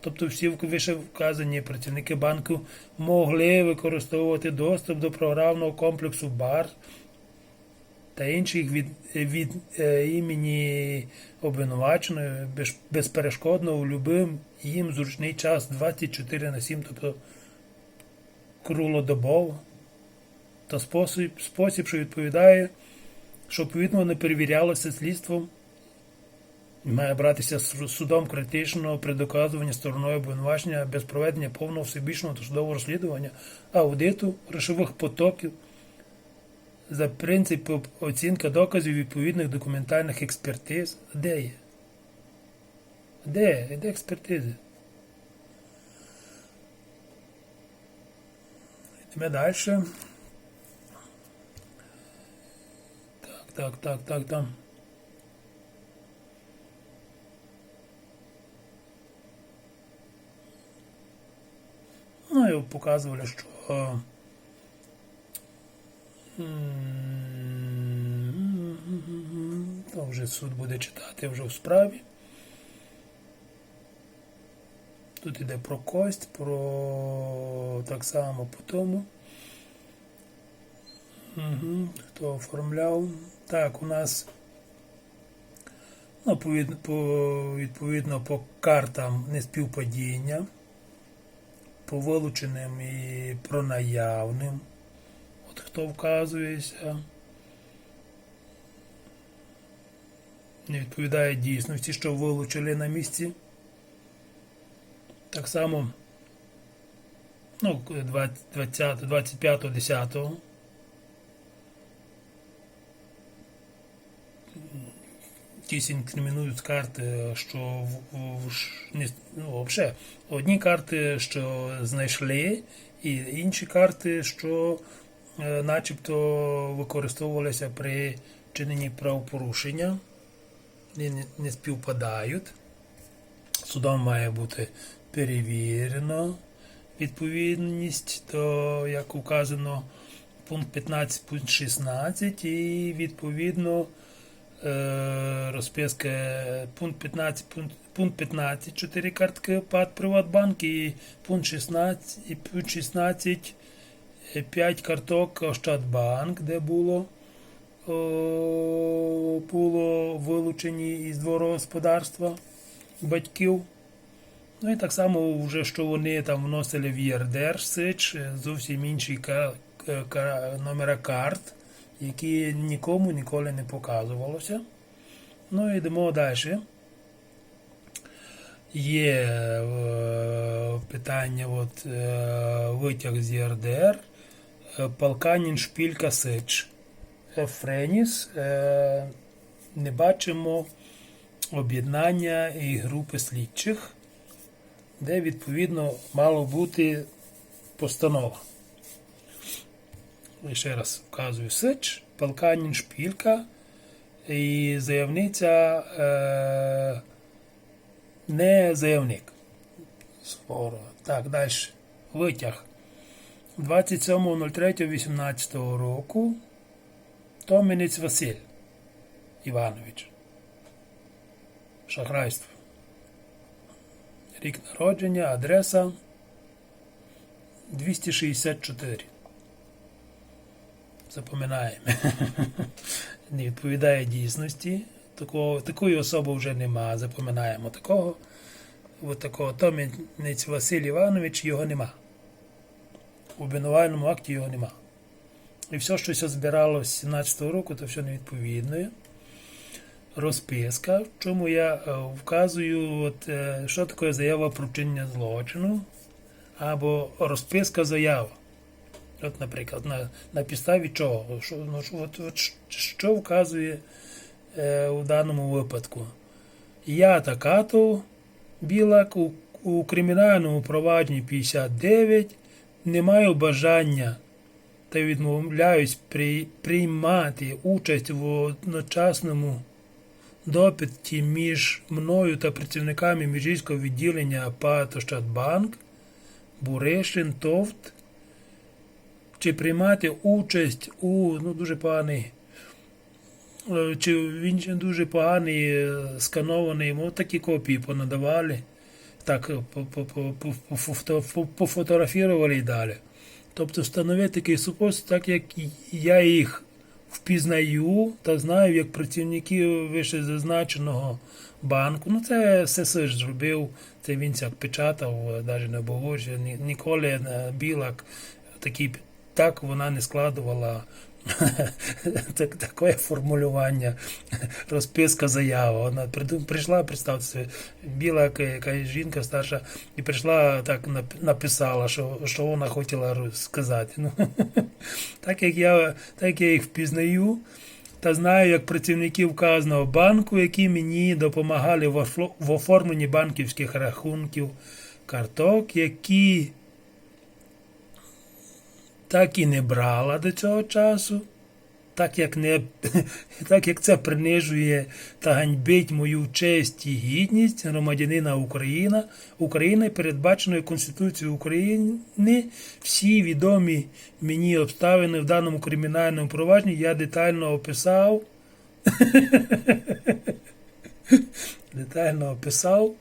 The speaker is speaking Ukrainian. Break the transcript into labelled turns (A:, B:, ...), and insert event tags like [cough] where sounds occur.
A: Тобто всі вище вказані працівники банку могли використовувати доступ до програмного комплексу БАР та інших від, від е, імені обвинуваченої без, безперешкодно у любим їм зручний час 24 на 7, тобто круглодобово, та спосіб, спосіб, що відповідає, що відповідно не перевірялося слідством і має братися судом критичного при доказуванні стороною обвинувачення без проведення повного всебічного судового розслідування, аудиту грошових потоків за принципом оцінка доказів відповідних документальних експертиз. Де є? Де? Де експертизи? Йдемо далі. Так, так, так, так, там. І показували, що то вже суд буде читати вже в справі. Тут іде про кость, про так само по тому. Угу. Хто оформляв? Так, у нас ну, відповідно по картам неспівпадіння, по вилученим і про наявним. От хто вказується. Не відповідає дійсності, що вилучили на місці. Так само ну, 20, Якісь інкримінують карти, що в, не, ну, взагалі, одні карти, що знайшли, і інші карти, що е, начебто використовувалися при чиненні правопорушення, не, не, співпадають. Судом має бути перевірено відповідність до, як указано, пункт 15, пункт 16 і відповідно е, розписка пункт 15, пункт, пункт 15, 4 картки ПАД Приватбанк і пункт 16, і пункт 16, 5 карток Ощадбанк, де було о, було вилучені із дворогосподарства батьків. Ну і так само, вже що вони там вносили в ЄРДР СИЧ, зовсім інші номера карт, які нікому ніколи не показувалося. Ну і йдемо далі. Є е, питання от, е, витяг з ЄРДР, е, Палканін Шпілька Сич. Френіс. Е, не бачимо об'єднання і групи слідчих, де відповідно мало бути постанова. Ще раз вказую Сич, Палканін Шпілька і заявниця е, не заявник. Скоро. Так, далі. Витяг. 27.03.18 року Томінець Василь Іванович. Шахрайство. Рік народження, адреса 264. Запоминаємо. [laughs] Не відповідає дійсності. Такого, такої особи вже нема. Запоминаємо такого. От такого Томінець Василь Іванович його нема. У обвинувальному акті його нема. І все, що все збирало з 17-го року, то все невідповідне. Розписка, в чому я е, вказую, от, е, що таке заява про вчинення злочину, або розписка заява. От, наприклад, на, на підставі чого? Що, ну, що, от, от, що вказує е, у даному випадку? Я така-то білак у, у кримінальному провадженні 59 не маю бажання та відмовляюсь при, приймати участь в одночасному допиті між мною та працівниками міжійського відділення ПАТ Ощадбанк, Буришин, Товт, чи приймати участь у ну, дуже поганий, е, чи він дуже поганий е, сканований, йому такі копії понадавали так по- пофотографували і далі. Тобто встановити такий спосіб, так як я їх впізнаю та знаю як працівників вище зазначеного банку. Ну це СС ж зробив, це він як печатав, навіть не було ніколи е, білак такі, так вона не складувала [laughs] так, таке формулювання, розписка заява. Вона прийшла, представте біла якась жінка старша, і прийшла так написала, що, що вона хотіла сказати. Ну, [laughs] так як я, так я їх впізнаю. Та знаю, як працівників вказаного банку, які мені допомагали в оформленні банківських рахунків, карток, які так і не брала до цього часу, так як, не, [laughs] так як це принижує та ганьбить мою честь і гідність громадянина України, України, передбаченої Конституцією України, всі відомі мені обставини в даному кримінальному провадженні я детально описав. [laughs] детально описав